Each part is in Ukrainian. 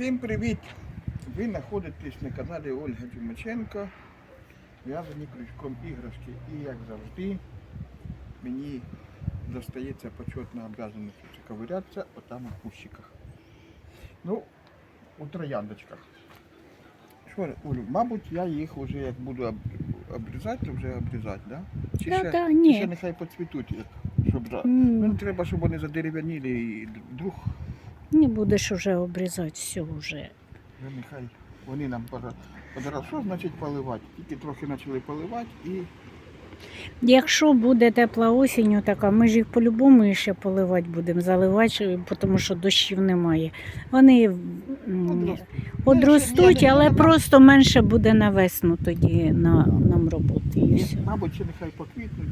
Всім привіт! Ви знаходитесь на каналі Ольга Дюмаченко. В'язані крючком іграшки. І як завжди, мені достається почетна обов'язаність ковирятися отам у кущиках. Ну, у трояндочках. Що, Олю, мабуть, я їх вже як буду об- обрізати, то вже обрізати, да? Чи Да, ще, да, чи ні. ще нехай поцвітуть, щоб. М, Ну, треба, щоб вони задерев'яніли і друг Не будеш уже обрізати все вже. Вже нехай вони нам Що значить поливати? Тільки трохи почали поливати і Якщо буде тепла осінь, така, ми ж їх по-любому ще поливати будемо, заливати, тому що дощів немає. Вони одростуть. але просто менше буде на весну тоді на, нам роботи. І все. Мабуть, нехай поквітнуть,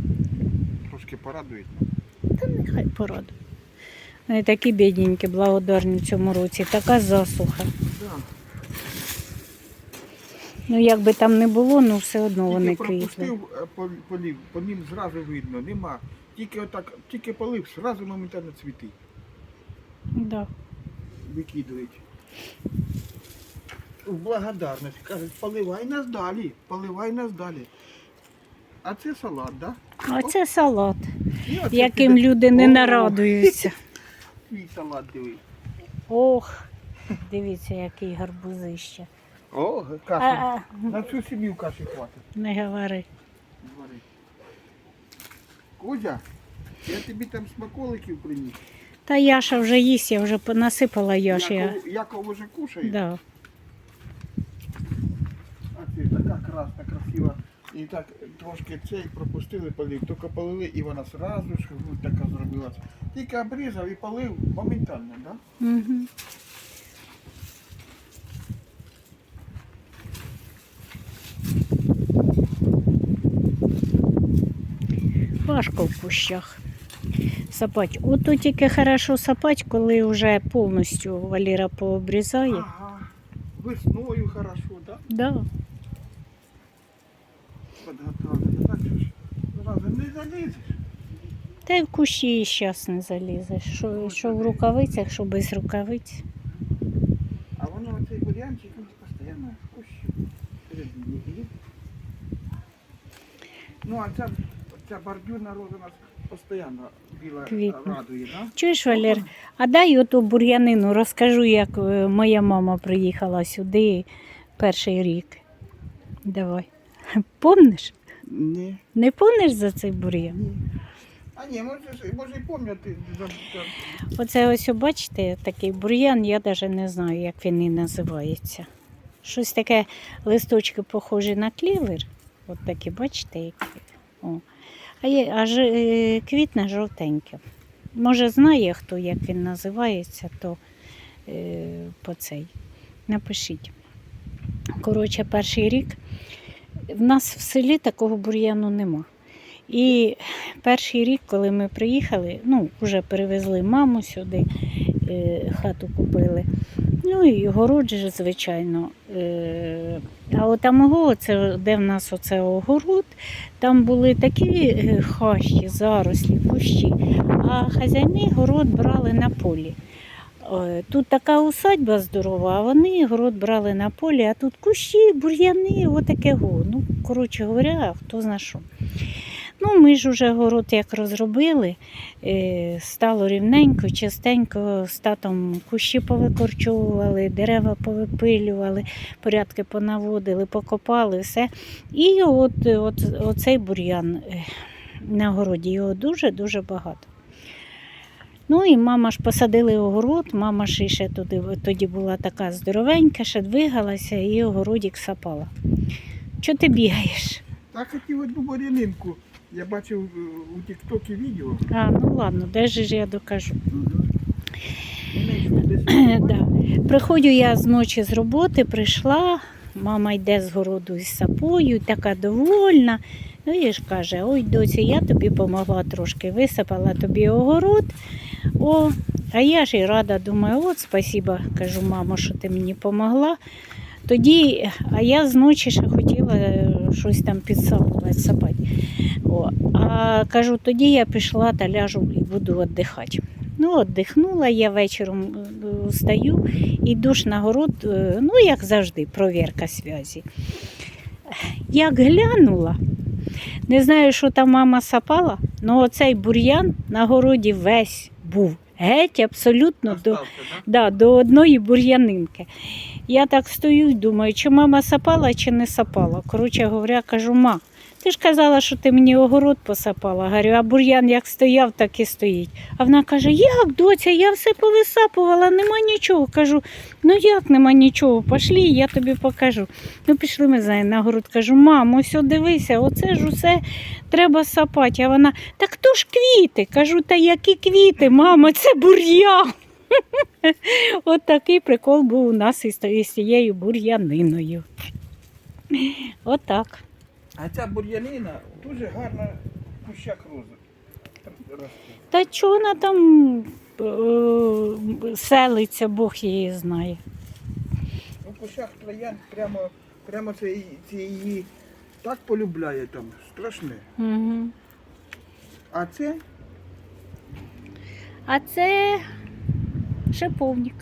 трошки порадують. Та нехай пораду. Вони такі бідненькі, благодарні в цьому році, така засуха. Ну як би там не було, ну все одно вони Тільки квітли. пропустив е, по- полів, по ним зразу видно, нема. Тільки отак, тільки полив, зразу моментально цвіти Да. викидують. В благодарність кажуть, поливай нас далі, поливай нас далі. А це салат, так? Да? А це салат, І оце яким піде- люди не О, нарадуються. Твій салат диви. Ох, дивіться, який гарбузище. О, А, кашу. а, На всю сім'ю каші хватить. не говори. Звари. Кузя, я тобі там смаколиків приніс. Та Яша вже їсть, я вже насипала Яші. Яков, Яков уже кушає. Да. А ти така красна, красива. І так трошки цей пропустили, полив, тільки полили, і вона сразу ж грудь така зробилася. Тільки обрізав і полив моментально, так? Да? Угу. Важко в кущах. Сапать. Ото тільки хорошо сапать, коли вже повністю Валіра пообрізає. Ага. Весною хорошо, так? Да? Да. Подготовлено. Так що ж зразу не залізеш. Та й в кущі зараз не залізеш. Що, що в рукавицях, що без рукавиць. А воно оцей бур'янчик, він постійно кущу. середині. І- Ну, а ця, ця бордюрна роза нас постійно біла Квітне. радує, да? Чуєш, Валер, а дай оту бур'янину, розкажу, як е, моя мама приїхала сюди перший рік. Давай. Помниш? Ні. Не помниш за цей бур'ян? Ні. А ні, може, може і пам'ятати. Оце ось, бачите, такий бур'ян, я навіть не знаю, як він і називається. Щось таке листочки похожі на клівер. От такі, бачите, які. О. А, є, а ж, е, квітне жовтеньке. Може, знає хто, як він називається, то е, по цей. Напишіть. Коротше, перший рік. В нас в селі такого бур'яну нема. І перший рік, коли ми приїхали, ну, вже перевезли маму сюди, е, хату купили. Ну і город звичайно. Е, а от тамого, це, де в нас оце огород, там були такі е, хащі, зарослі, кущі, а хазяїни город брали на полі. Е, Тут така усадьба здорова, а вони город брали на полі, а тут кущі, бур'яни, отаке го. Ну, коротше говоря, хто зна що. Ну, ми ж уже город як розробили, е, стало рівненько, частенько, з татом кущі повикорчовували, дерева повипилювали, порядки понаводили, покопали, все. І от, от оцей бур'ян е, на городі, його дуже-дуже багато. Ну і мама ж посадили огород, мама ж ще туди, тоді була така здоровенька, ще двигалася і огородик сапала. Чого ти бігаєш? Так хотів одну бурянинку. Я бачив е, у Тіктокі відео. А, ну ладно, де ж я докажу. Да. Приходжу я з ночі з роботи, прийшла, мама йде з городу із сапою, така довольна. Ну і ж каже, ой, доці, я тобі помогла трошки, висипала тобі огород. О, а я ж і рада, думаю, от спасіба, кажу, мамо, що ти мені помогла. Тоді, а я з ночі ще хотіла е, щось там підсапувати, сапати. О, а кажу, тоді я пішла та ляжу і буду віддихати. Ну, отдихнула я вечором е, встаю, йду ж на город, е, ну, як завжди, провірка зв'язі. Як глянула, не знаю, що там мама сапала, але оцей бур'ян на городі весь був. Геть абсолютно до, да? да, до одної бур'янинки. Я так стою і думаю, чи мама сапала, чи не сапала. Коротше говоря, кажу, ма, ти ж казала, що ти мені огород посапала. Говорю, а бур'ян як стояв, так і стоїть. А вона каже, як доця, я все повисапувала, нема нічого. Кажу, ну як нема нічого? Пошлі, я тобі покажу. Ну, пішли ми нею на город. Кажу, мамо, ось дивися, оце ж усе треба сапати. А вона, так то ж квіти. Кажу, та які квіти, мамо, це бур'ян. От такий прикол був у нас із з цією бур'яниною. Отак. А ця бур'янина дуже гарна в кущах рози. Та чого вона там е, селиться, Бог її знає. Ну, кущах троян прямо, прямо це, це її так полюбляє там, страшне. Угу. А це А це шиповник.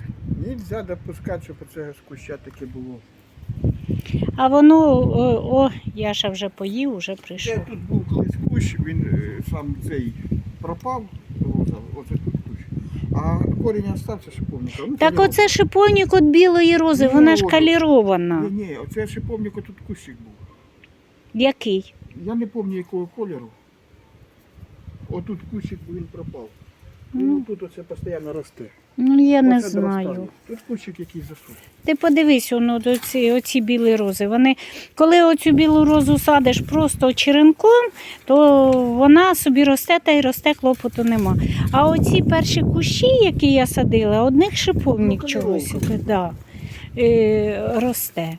нельзя допускати, щоб це з куща таке було. А воно, о, о Яша вже поїв, вже прийшов. тут був колись кущ, він е, сам цей пропав, роза, оце тут кущ. А корінь остався шиповника. Ну, Так каліровка. оце шиповник від білої рози, Ну, вона ж от. калірована. Ні, ні, оце шиповник тут кущик був. Який? Я не пам'ятаю якого кольору. Отут кущик він пропав. Ну. Ну, тут оце постійно росте. Ну я не Оце знаю. доростає. Тут кущик якийсь засох. Ти подивись, воно оці, оці білі рози. Вони, коли оцю білу розу садиш просто черенком, то вона собі росте та й росте, клопоту нема. А оці перші кущі, які я садила, одних шиповник Ну, чогось да, е, росте.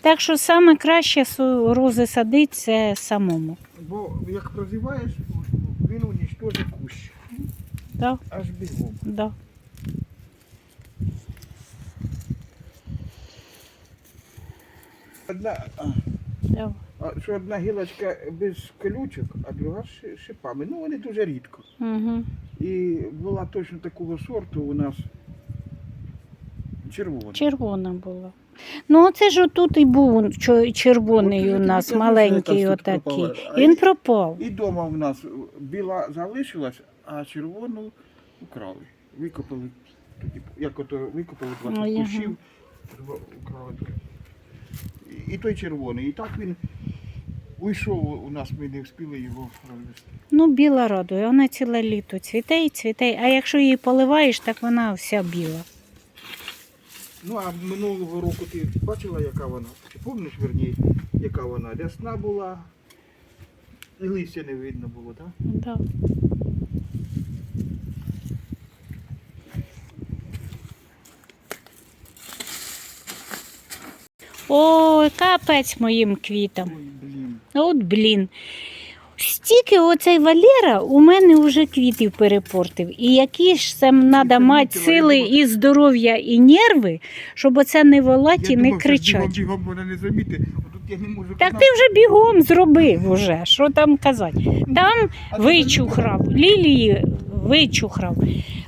Так що саме краще су- рози садити це самому. Бо як прозіваєш, він унічтожить кущ. Да, Аж бігом. да. Одна, а, що одна гілочка без колючок, а друга з шипами. Ну вони дуже рідко. Угу. І була точно такого сорту у нас червона. Червона була. Ну, оце ж отут і був червоний От у нас, маленький отакий. Він пропав. І вдома в нас біла залишилась, а червону украли. Викопали тоді, як ото викопали 20 Ой, ага. кущів, украли. І, той червоний. І так він уйшов у нас, ми не встигли його розвести. Ну, біла радує, вона ціле літо цвіте і цвіте. А якщо її поливаєш, так вона вся біла. Ну а минулого року ти бачила, яка вона? Чи пам'ятаєш, верні, яка вона? Рясна була, і листя не видно було, так? Да. Ой, капець моїм квітам. От блін. Стільки оцей Валера у мене вже квітів перепортив. І які ж це треба мати сили і здоров'я, і нерви, щоб оце не волати і не кричати. Так ти вже бігом зробив уже. Що там казати? Там вичухрав, лілії вичухрав.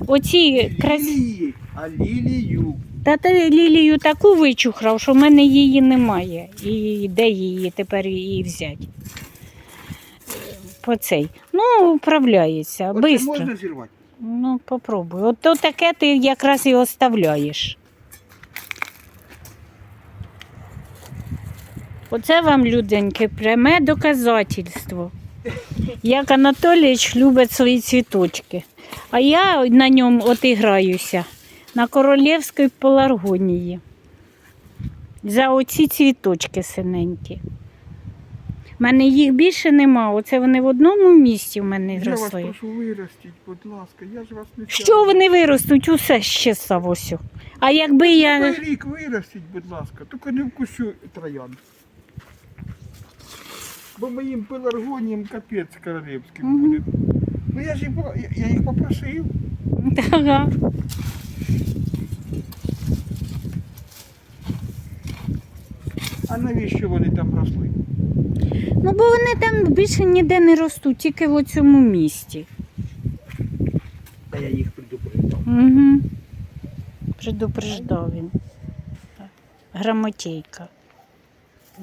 Оці замітила? А лілію. Та ти лілію таку вичухрав, що в мене її немає. І де її тепер її взяти? По цей. Ну, управляється, Оце можна зірвати? Ну, попробуй. От то таке ти якраз і оставляєш. Оце вам, люденьки, пряме доказательство. Як Анатолійович любить свої цвіточки. А я на ньому от і граюся на королівській пеларгонії. За оці цвіточки синенькі. У мене їх більше нема. Оце вони в одному місці в мене Я вас прошу виростіть, будь ласка, я ж вас не Що вони виростуть, усе ще савосю. А якби я. Той рік виростіть, будь ласка, тільки не вкусю троян. Бо моїм пеларгоніям капець королівським буде. Ну я ж їх, я, я їх попросив. Ага. А навіщо вони там росли? Ну, бо вони там більше ніде не ростуть, тільки в цьому місті. Та я їх придумав. Угу. Предупреждав він. Грамотейка.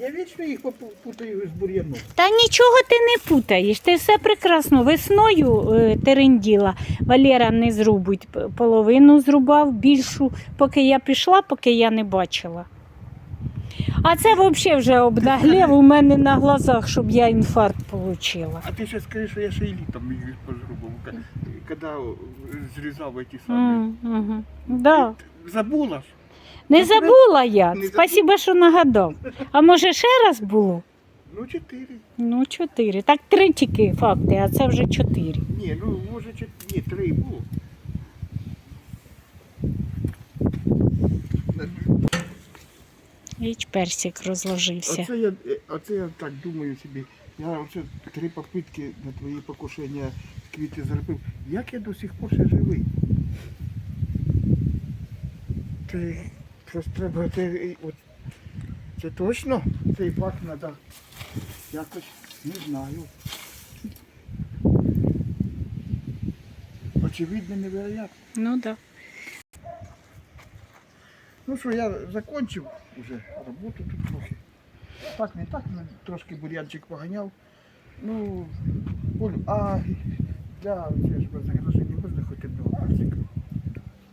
Я вічно їх путаю з бур'яном. Та нічого ти не путаєш, ти все прекрасно. Весною е, теренділа Валера не зрубить, половину зрубав, більшу, поки я пішла, поки я не бачила. А це взагалі вже обнаглів у мене на глазах, щоб я інфаркт отримала. А ти ще скажи, що я ще і літом їх позрубав, ка- коли зрізав ті самі. Угу. Да. Забула ж? Не забула я. не Спасибо, що нагадав. А може ще раз було? Ну, чотири. Ну, чотири. Так три тільки факти, а це вже чотири. Ні, ну може чотири. Ні, три було. Віч персик розложився. Оце я, е, оце я так думаю собі. Я оце три попитки на твої покушення квіти зробив. Як я до сих пор ще живий? Це щось треба, це, е, от, це точно цей факт треба якось не знаю. Очевидно, невероятно. Ну так. Да. Ну що, я закончив вже роботу тут трохи. Так, не так, ну, трошки бур'янчик поганяв. Ну, а для це ж вознаграждення можна хоч одного персика?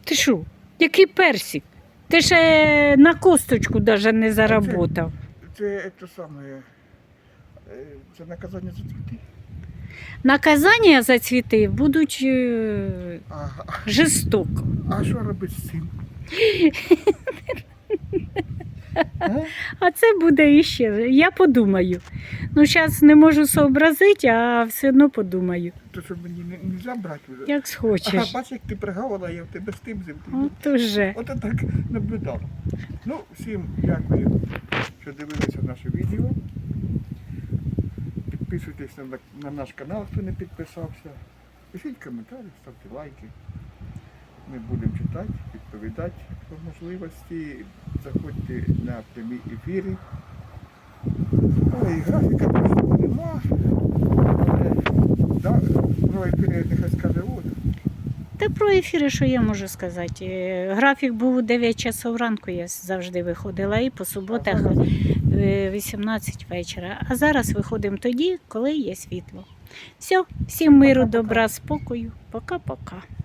Ти що? Який персик? Ти ще на косточку навіть не заработав. Це те саме. е, Це наказання за цвіти. Наказання за цвіти будуть е, Ага. жорстоко. А що робити з цим? А? А це буде іще. Я подумаю. Ну, зараз не можу зобразити, а все одно подумаю. То що мені не, не забрати вже. Як Ага, схочеш. бач, як ти пригавила, я в тебе з тим зим. От уже. От так наблюдав. Ну, всім дякую, що дивилися наше відео. Підписуйтесь на, на наш канал, хто не підписався. Пишіть коментарі, ставте лайки. Ми будемо читати, відповідати по можливості. Заходьте на прямі ефіри. Ой, графіка просто нема. Да, про ефіри нехай скаже Оля. Та про ефіри, що я можу сказати. Е, Графік був у 9 часов ранку, я завжди виходила, і по суботах е, 18 вечора. А зараз виходимо тоді, коли є світло. Все, всім миру, добра, спокою. Пока-пока.